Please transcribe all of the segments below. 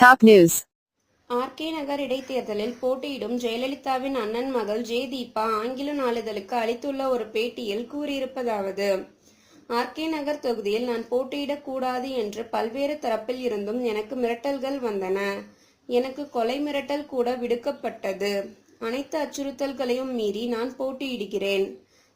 Top news RK நகர் இடைத்தேர்தலில் போட்டியிடும் ஜெயலலிதாவின் அண்ணன் மகள் ஜே தீபா ஆங்கில நாளிதழுக்கு அளித்துள்ள ஒரு பேட்டியில் கூறியிருப்பதாவது ஆர்கே நகர் தொகுதியில் நான் போட்டியிடக்கூடாது என்று பல்வேறு தரப்பில் இருந்தும் எனக்கு மிரட்டல்கள் வந்தன. எனக்கு கொலை மிரட்டல் கூட விடுக்கப்பட்டது. அனைத்து அச்சுறுத்தல்களையும் மீறி நான் போட்டியிடுகிறேன்.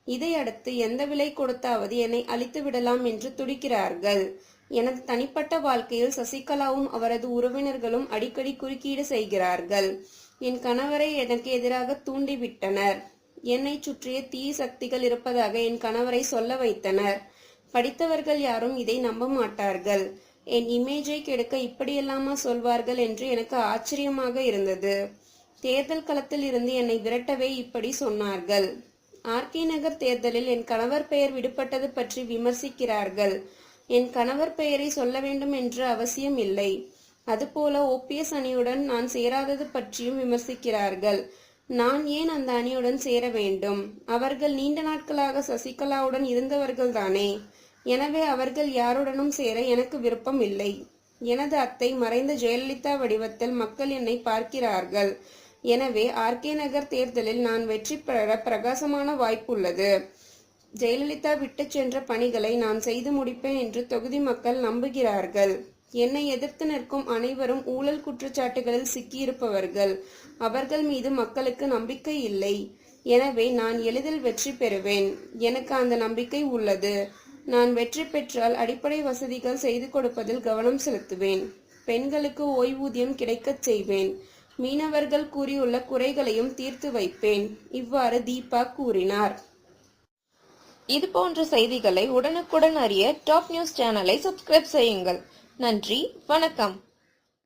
இதையடுத்து எந்த விலை கொடுத்தாவது என்னை அழித்து விடலாம் என்று துடிக்கிறார்கள். எனது தனிப்பட்ட வாழ்க்கையில் சசிகலாவும் அவரது உறவினர்களும் அடிக்கடி குறுக்கீடு செய்கிறார்கள். என் கணவரை எனக்கு எதிராக தூண்டிவிட்டனர். என்னை சுற்றிய தீய சக்திகள் இருப்பதாக என் கணவரை சொல்ல வைத்தனர். படித்தவர்கள் யாரும் இதை நம்ப மாட்டார்கள். என் இமேஜை கெடுக்க இப்படியெல்லாமா சொல்வார்கள் என்று எனக்கு ஆச்சரியமாக இருந்தது. தேர்தல் களத்தில் இருந்து என்னை விரட்டவே இப்படி சொன்னார்கள். ஆர்கே நகர் தேர்தலில் என் கணவர் பெயர் விடுபட்டது பற்றி விமர்சிக்கிறார்கள். என் கணவர் பெயரை சொல்ல வேண்டும் என்று அவசியம் இல்லை. அதுபோல ஓபிஎஸ் அணியுடன் நான் சேராதது பற்றியும் விமர்சிக்கிறார்கள். நான் ஏன் அந்த அணியுடன் சேர வேண்டும்? அவர்கள் நீண்ட நாட்களாக சசிகலாவுடன் இருந்தவர்கள்தானே? எனவே அவர்கள் யாருடனும் சேர எனக்கு விருப்பம் இல்லை. எனது அத்தை மறைந்த ஜெயலலிதா வடிவத்தில் மக்கள் என்னை பார்க்கிறார்கள். எனவே ஆர்கே நகர் தேர்தலில் நான் வெற்றி பெற பிரகாசமான வாய்ப்புள்ளது. ஜெயலலிதா விட்டுச் சென்ற பணிகளை நான் செய்து முடிப்பேன் என்று தொகுதி மக்கள் நம்புகிறார்கள். என்னை எதிர்த்து நிற்கும் அனைவரும் ஊழல் குற்றச்சாட்டுகளில் சிக்கியிருப்பவர்கள். அவர்கள் மீது மக்களுக்கு நம்பிக்கை இல்லை. எனவே நான் எளிதில் வெற்றி பெறுவேன். எனக்கு அந்த நம்பிக்கை உள்ளது. நான் வெற்றி பெற்றால் அடிப்படை வசதிகள் செய்து கொடுப்பதில் கவனம் செலுத்துவேன். பெண்களுக்கு ஓய்வூதியம் கிடைக்கச் செய்வேன். மீனவர்கள் கூறியுள்ள குறைகளையும் தீர்த்து வைப்பேன். இவ்வாறு தீபா கூறினார். இது போன்ற செய்திகளை உடனுக்குடன் அறிய டாப் நியூஸ் சேனலை சப்ஸ்கிரைப் செய்யுங்கள். நன்றி. வணக்கம்.